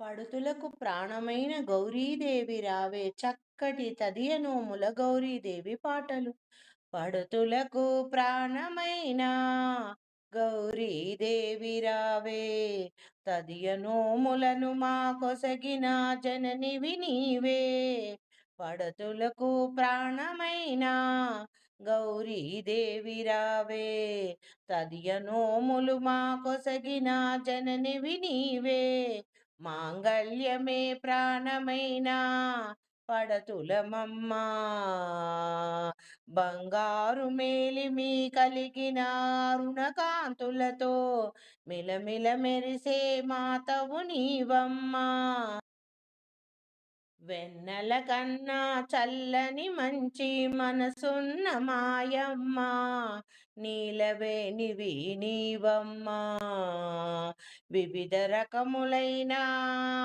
పడుతులకు ప్రాణమైన గౌరీదేవి రావే చక్కటి తదియనోముల గౌరీదేవి పాటలు. పడుతులకు ప్రాణమైన గౌరీదేవి రావే తదియనోములను మా కొసగిన జననివి నీవే పడతులకు ప్రాణమైన గౌరీదేవి రావే తదియనోములు మా కొసగిన జననివి నీవే మాంగళ్యమే ప్రాణమైన పడతులమమ్మా. బంగారు మేలిమి కలిగిన రుణకాంతులతో మిలమిల మెరిసే మాతవు నీవమ్మా. వెన్నెల కన్నా చల్లని మంచి మనసున్న మాయమ్మ నీలవేణివి నీవమ్మా. వివిధ రకములైన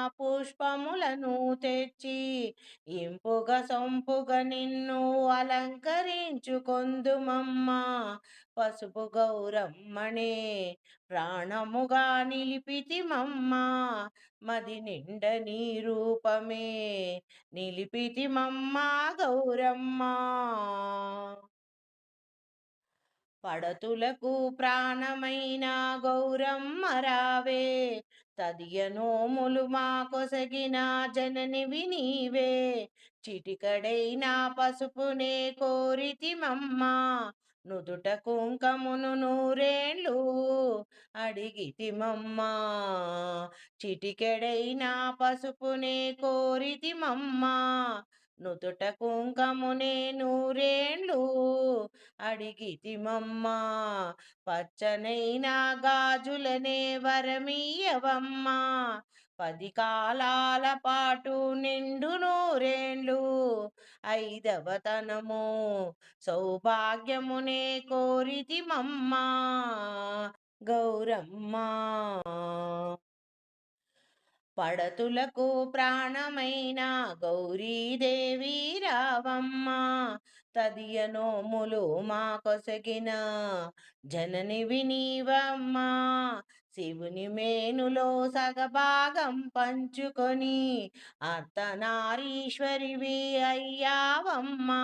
పుష్పములను తెచ్చి ఇంపుగ సొంపుగ నిన్ను అలంకరించుకొందుమమ్మా. పసుపు గౌరమ్మనే ప్రాణముగా నిలిపితిమమ్మా. మది నిండ నీ రూపమే నిలిపితిమమ్మా గౌరమ్మా. పడతులకు ప్రాణమైన గౌరమ్మ రావే. తదియనోములు మా కొసగిన జననివి నీవే. చిటికడైన పసుపునే కోరితిమమ్మా. నుదుట కుంకమును నూరేళ్ళు అడిగితిమమ్మా. చిటికెడైన పసుపునే కోరితిమమ్మా. నుదుట కుంకమునే నూరేళ్ళు అడిగితిమమ్మా. పచ్చనైన గాజులనే వరమీయవమ్మా పది కాలాల పాటు నిండు నూరేళ్ళు ఐదవతనము. సౌభాగ్యమునే కోరితిమమ్మా. గౌరమ్మా. పడతులకు ప్రాణమైన గౌరీదేవి రావమ్మ. తదియనోములు మా కొసగిన జనని వినీవమ్మ. శివుని మేనులో సగభాగం పంచుకొని అర్ధనారీశ్వరివి అయ్యావమ్మా.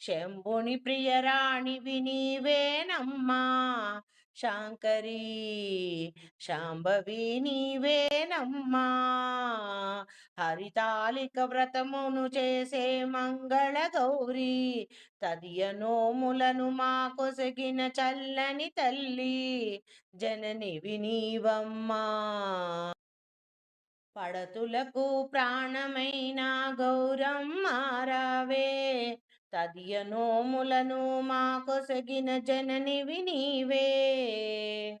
శంభుని ప్రియరాణి వినీవేనమ్మా. శాంకరి శాంభవి నీవేనమ్మా. హరితాలిక వ్రతమును చేసే మంగళ గౌరీ తదియ నోములను మా కొసగిన చల్లని తల్లి జనని వినీవమ్మా. పడతులకు ప్రాణమైన గౌరమ్మారావే తదియనోములను మాకొసగిన నోములను మా జననివి నీవే.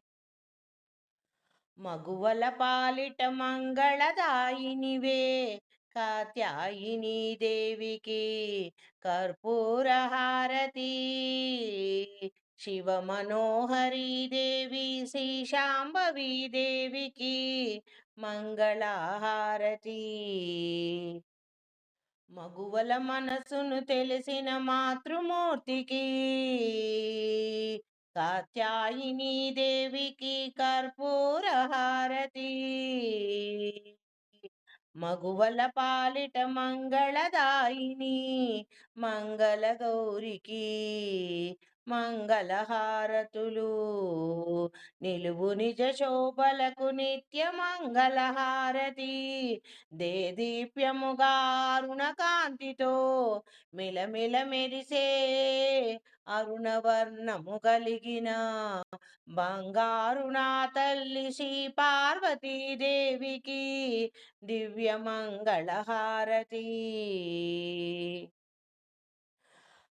మగువల పాలిట మంగళదాయినివే. కాత్యాయిని దేవికి కర్పూరహారతి శివ మనోహరి దేవి శ్రీ శాంభవి దేవికి మంగళహారతి. మగువల మనసును తెలిసిన మాతృమూర్తికి కాత్యాయిని దేవికి కర్పూర హారతి. మగువల పాలిట మంగళదాయిని మంగళ గౌరికి మంగళహారతులు. నిలువు నిజ శోభలకు నిత్య మంగళహారతి. దే దీప్యముగారుణ కాంతితో మిలమిల మెరిసే అరుణవర్ణము కలిగిన బంగారు నా తల్లి శ్రీ పార్వతీదేవికి దివ్య మంగళహారతి.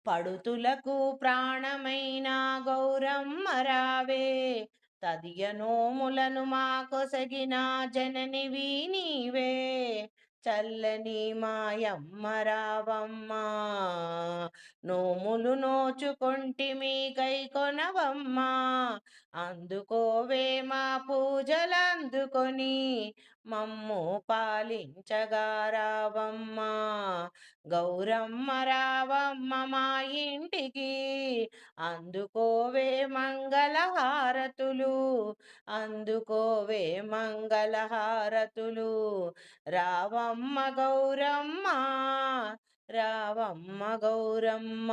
పడుతులకు ప్రాణమైన గౌరమ్మ రావే. తదియ నోములను మా కొసగిన జననివి నీవే. చల్లని మాయమ్మ రావమ్మా నోములు నోచుకొంటి మీ కై కొనవమ్మా. అందుకోవే మా పూజలందుకొని మమ్ము పాలించగా రావమ్మ. గౌరమ్మ రావమ్మ మా ఇంటికి. అందుకోవే మంగళహారతులు. అందుకోవే మంగళహారతులు. రావమ్మ గౌరమ్మ. రావమ్మ గౌరమ్మ.